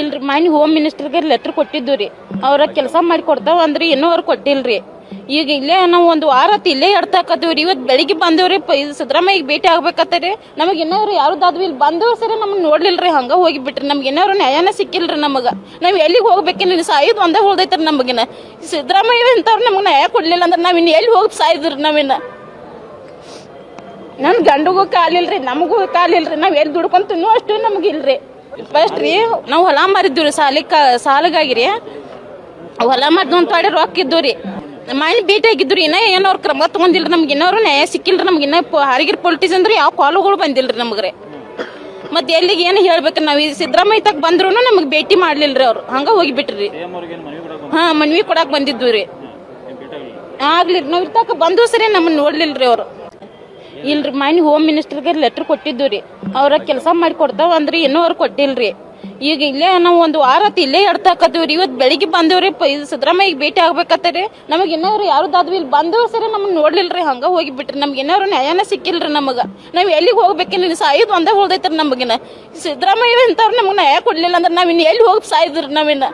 ಇಲ್ರಿ ಮನೆ home ಮಿನಿಸ್ಟರ್ಗೆ letter ಕೊಟ್ಟಿದ್ದು ರೀ. ಅವ್ರ ಕೆಲಸ ಮಾಡಿ ಕೊಡ್ತಾವ ಅಂದ್ರೆ ಇನ್ನೂ ಅವ್ರು ಕೊಟ್ಟಿಲ್ರಿ. ಈಗ ಇಲ್ಲೇ ನಾವು ಒಂದು ವಾರ ಇಲ್ಲೇ ಎಡ್ತಾಕತ್ತೀವಿ ರೀ. ಇವತ್ತು ಬೆಳಿಗ್ಗೆ ಬಂದೇವ್ರಿ ಇದು ಭೇಟಿ ಭೇಟಿ ಆಗ್ಬೇಕತ್ತರಿ ನಮಗೆ ಇನ್ನವ್ರು ಯಾವ್ದಾದ್ವಿ ಇಲ್ಲಿ ಬಂದವ್ರು ಸರಿ ನಮ್ಮನ್ನ ನೋಡ್ಲಿಲ್ರಿ. ಹಂಗ ಹೋಗಿಬಿಟ್ರಿ. ನಮ್ಗೆ ಇನ್ನವ್ರು ನ್ಯಾಯನ ರೀ ನಮಗೆ. ನಾವು ಎಲ್ಲಿಗೆ ಹೋಗ್ಬೇಕಿಲ್ಲ ಸಾಯೋದು ಒಂದೇ ಉಳ್ದೈತ್ರಿ ನಮಗಿನ ಸಿದ್ದರಾಮಯ್ಯ ಇಂಥವ್ರು ನಮ್ಗೆ ನ್ಯಾಯ ಕೊಡ್ಲಿಲ್ಲ ಅಂದ್ರೆ ನಾವು ಇನ್ನು ಎಲ್ಲಿ ಹೋಗಿ ಸಾಯ್ದ್ರಿ ನಾವಿನ್ನ? ನನ್ನ ಗಂಡಗೂ ಕಾಲಿಲ್ರಿ, ನಮಗೂ ಕಾಲಿಲ್ರಿ. ನಾವು ಎಲ್ಲಿ ದುಡ್ಕೊಂತೀನೋ ಅಷ್ಟು ನಮಗಿಲ್ರಿ ಫಸ್ಟ್ ರೀ ನಾವು ಹೊಲ ಮಾರಿದ್ವಿ ರೀ ಸಾಲಿಗೆ ಸಾಲಿಗಾಗಿ ರೀ ಹೊಲ ಮಾರ್ದು ಒಂದು ತೊಡೆ ರೊಕ್ಕ ಇದ್ದು ರೀ. ಮನೆ ಭೇಟಿ ಆಗಿದ್ದು ರೀ, ಇನ್ನ ಏನೋ ಅವ್ರು ಕ್ರಮ ತಗೊಂಡಿಲ್ರಿ ನಮ್ಗೆ ಇನ್ನೋರು ನ್ಯಾಯ ಸಿಕ್ಕಿಲ್ರಿ ನಮ್ಗೆ, ಇನ್ನ ಹಾರಿಗಿರ್ ಪೊಲಿಟಿಸ್ ಅಂದ್ರೆ ಯಾವ ಕಾಲುಗಳು ರೀ ನಮ್ಗೆ ರೀ. ಮತ್ತೆ ಎಲ್ಲಿಗೆ ಏನು ಹೇಳ್ಬೇಕು ನಾವು, ಈ ಸಿದ್ದರಾಮಯ್ಯ ತಗ ಬಂದ್ರು ನಮಗೆ ಭೇಟಿ ಮಾಡ್ಲಿಲ್ರಿ ಅವ್ರು. ಹಂಗೆ ಹೋಗಿಬಿಟ್ರಿ ಹಾಂ, ಮನ್ವಿ ಕೊಡಕ್ಕೆ ಬಂದಿದ್ವಿ ರೀ. ಆಗ್ಲಿ, ನಾವು ಇರ್ತಕ್ಕ ಬಂದು ಸರಿ ನಮ್ಮನ್ನ ನೋಡ್ಲಿಲ್ರಿ ಅವರು. ಇಲ್ರಿ, ಮನೆ ಹೋಮ್ ಮಿನಿಸ್ಟರ್ಗೆ ಲೆಟರ್ ಕೊಟ್ಟಿದ್ದು ರೀ. ಅವ್ರ ಕೆಲಸ ಮಾಡಿ ಕೊಡ್ತಾವ ಅಂದ್ರೆ, ಇನ್ನೂ ಅವ್ರು ಕೊಟ್ಟಿಲ್ರಿ. ಈಗ ಇಲ್ಲೇ ನಾವು ಒಂದು ವಾರ ಇಲ್ಲೇ ಎಡ್ತಾಕತ್ತೀವಿ ರೀ ಇವತ್ತು ಬೆಳಿಗ್ಗೆ ಬಂದೇವ್ರಿ ಸಿದ್ದರಾಮಯ್ಯಗೆ ಭೇಟಿ ಆಗ್ಬೇಕತ್ತರಿ ನಮಗೆ ಇನ್ನವ್ರು ಯಾವ್ದಾದ್ವಿ ಇಲ್ಲಿ ಬಂದವ್ರು ಸರಿ ನಮ್ಗೆ ನೋಡ್ಲಿಲ್ರಿ, ಹಂಗ ಹೋಗಿಬಿಟ್ರಿ. ನಮ್ಗೆ ಇನ್ನವ್ರು ನ್ಯಾಯನ ಸಿಕ್ಕಿಲ್ರಿ ನಮಗೆ. ನಾವು ಎಲ್ಲಿಗೆ ಹೋಗ್ಬೇಕಿಲ್ಲ ಸಾಯೋದು ಒಂದೇ ಹೋಳ್ದೈತ್ರಿ ನಮಗಿನ ಸಿದ್ದರಾಮಯ್ಯ ಇಂಥವ್ರು ನಮ್ಗೆ ನ್ಯಾಯ ಕೊಡ್ಲಿಲ್ಲ ಅಂದ್ರೆ ನಾವು ಇನ್ನು ಎಲ್ಲಿ ಹೋಗಿ ಸಾಯ್ದ್ರಿ ನಾವಿನ್ನ?